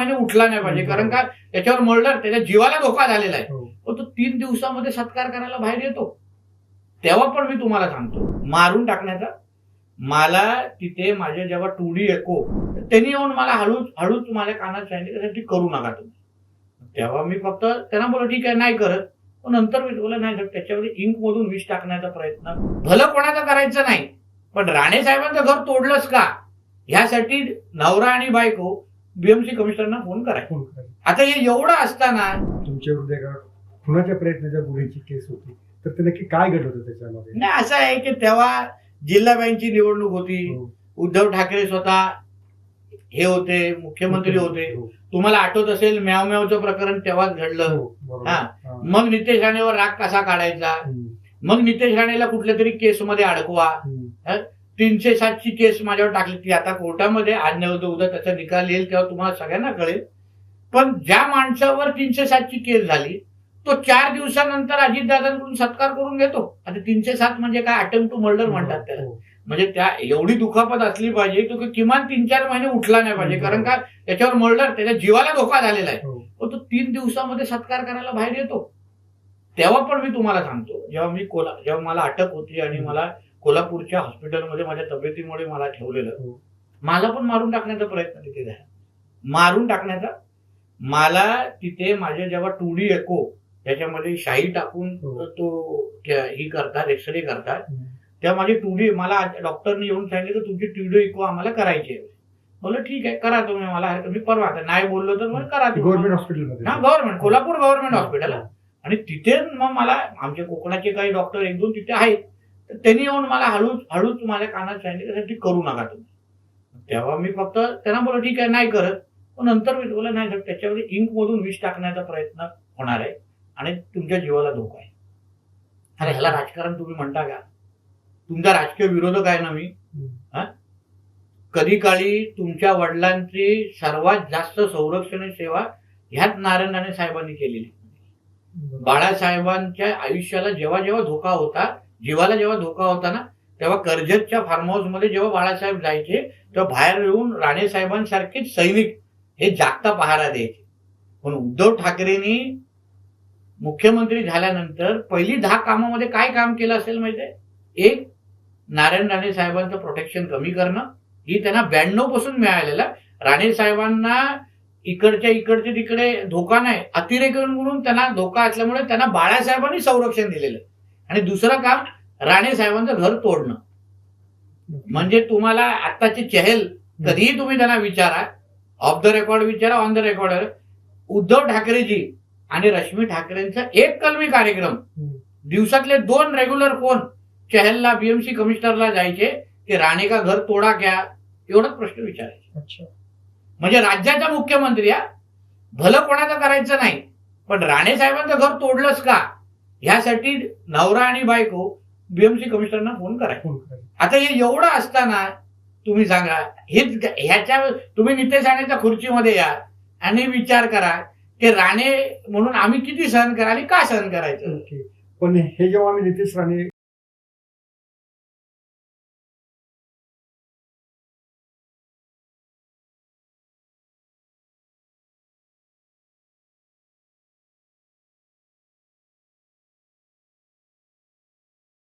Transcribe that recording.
उठला नाही पाहिजे. कारण का? त्याच्यावर मर्डर त्याच्या जीवाला धोका झालेला आहे. हो. तो तीन दिवसामध्ये सत्कार करायला बाहेर येतो. तेव्हा पण मी तुम्हाला सांगतो. मारून टाकण्याचा. मला तिथे माझ्या जेव्हा टूडी एको त्यांनी येऊन मला हळूच हळूच माझ्या कानात सांगितलं की करू नका तुम्ही. तेव्हा मी फक्त त्यांना बोला ठीक आहे नाही करत. पण नंतर मी बोला नाही साहेब, त्याच्यामध्ये इंक मधून विष टाकण्याचा प्रयत्न. भलं कोणाचं करायचं नाही. पण राणे साहेबांचं घर तोडलंच का? ह्यासाठी नवरा आणि बायको बीएमसी कमिशनरना फोन फोन करा. आता हे एवढं असताना तुमच्या एका खुनाच्या प्रयत्नाच्या गुन्ह्याची केस होती तर ते नक्की काय घडत होतं त्याच्यामध्ये नाही असं आहे की तेव्हा जिल्हा बँकची निवडणूक होती हो. उद्धव ठाकरे स्वतः हे होते मुख्यमंत्री होते हो. तुम्हाला आठवत असेल म्याव म्यावचं प्रकरण तेव्हाच घडलं हो, बरोबर. हा. हा. मग नितेश राणेवर राग कसा काढायचा हम्म. मग नितेश राणेला कुठल्या तरी केसमध्ये अडकवा हम्म. तीनशे सातची केस माझ्यावर टाकली ती आता कोर्टामध्ये आज नाही होतं उद्या त्याचा निकाल येईल तेव्हा तुम्हाला सगळ्यांना कळेल. पण ज्या माणसावर तीनशे सातची केस झाली तो चार दिवसानंतर अजितदादांकडून सत्कार करून घेतो. आता तीनशे सात म्हणजे काय? अटेम्प्ट टू मर्डर म्हणतात त्याला. हो. म्हणजे त्या एवढी दुखापत असली पाहिजे तो की किमान तीन चार महिने उठला नाही पाहिजे. कारण का? त्याच्यावर मर्डर त्याच्या जीवाला धोका झालेला आहे. हो. तो तीन दिवसामध्ये सत्कार करायला बाहेर येतो. तेव्हा पण मी तुम्हाला सांगतो जेव्हा मी कोला जेव्हा मला अटक होती आणि मला कोल्हापूरच्या हॉस्पिटलमध्ये माझ्या तब्येतीमुळे मला ठेवलेलं. हो. मला पण मारून टाकण्याचा प्रयत्न तिथे झाला. मारून टाकण्याचा. मला तिथे माझ्या जेव्हा टूडी एको त्याच्यामध्ये शाई टाकून हो. तो ही करतात एक्सरे करतात. तेव्हा माझी टूडी मला डॉक्टरने येऊन सांगितलं की तुमची टूडी इको आम्हाला करायची आहे. बोललं ठीक आहे करा तुम्ही मला. मी परवा आता नाही बोललो तर मला करा तुम्ही. गव्हर्नमेंट हॉस्पिटलमध्ये हा गव्हर्नमेंट कोल्हापूर गव्हर्नमेंट हॉस्पिटल आणि तिथे मग मला आमचे कोकणाचे काही डॉक्टर एक दोन तिथे आहेत. तर त्यांनी येऊन मला हळूच हळूच माझ्या कानात सांगितलं की करू नका तुम्ही. तेव्हा मी फक्त त्यांना बोला ठीक आहे नाही करत. पण नंतर मी बोला नाही इंक मधून विष टाकण्याचा प्रयत्न होणार आहे आणि तुमच्या जीवाला धोका आहे. अरे ह्याला राजकारण तुम्ही म्हणता का? तुमचा राजकीय विरोधक आहे ना मी. कधी काळी तुमच्या वडिलांची सर्वात जास्त संरक्षण सेवा ह्याच नारायण राणे साहेबांनी केलेली बाळासाहेबांच्या आयुष्याला जेव्हा जेव्हा धोका होता जीवाला जेव्हा धोका होता ना तेव्हा कर्जतच्या फार्म हाऊसमध्ये जेव्हा बाळासाहेब जायचे तेव्हा बाहेर येऊन राणेसाहेबांसारखेच सैनिक हे जागता पहारा द्यायचे. पण उद्धव ठाकरेंनी मुख्यमंत्री झाल्यानंतर पहिली दहा कामामध्ये काय काम केलं असेल माहिती एक नारायण राणे साहेबांचं प्रोटेक्शन कमी करणं. ही त्यांना ब्याण्णवपासून मिळालेलं राणे साहेबांना इकडच्या इकडचे तिकडे धोका नाही. अतिरेक म्हणून त्यांना धोका असल्यामुळे त्यांना बाळासाहेबांनी संरक्षण दिलेलं आणि दुसरं काम राणे साहेबांचं घर तोडणं. म्हणजे तुम्हाला आत्ताची चहल कधीही तुम्ही त्यांना विचारा ऑफ द रेकॉर्ड विचारा on the record Uddhav Thackeray ji आणि रश्मी ठाकरेंचा एक कलमी कार्यक्रम. दिवसातले दोन रेग्युलर फोन चहलला बीएमसी कमिशनरला जायचे की राणे का घर तोडा क्या? एवढाच प्रश्न विचारायचे. म्हणजे राज्याचा मुख्यमंत्री हा भलं कोणाचं करायचं नाही पण राणे साहेबांचं घर तोडलंच का? ह्यासाठी नवरा आणि बायको बीएमसी कमिशनरना फोन करायचे. फोन करा. आता हे एवढं असताना तुम्ही सांगा हेच ह्याच्या तुम्ही नितेश राणेच्या खुर्चीमध्ये या आणि विचार करा की राणे म्हणून आम्ही किती सहन करा आणि का सहन करायचं? पण हे जेव्हा आम्ही नितेश राणे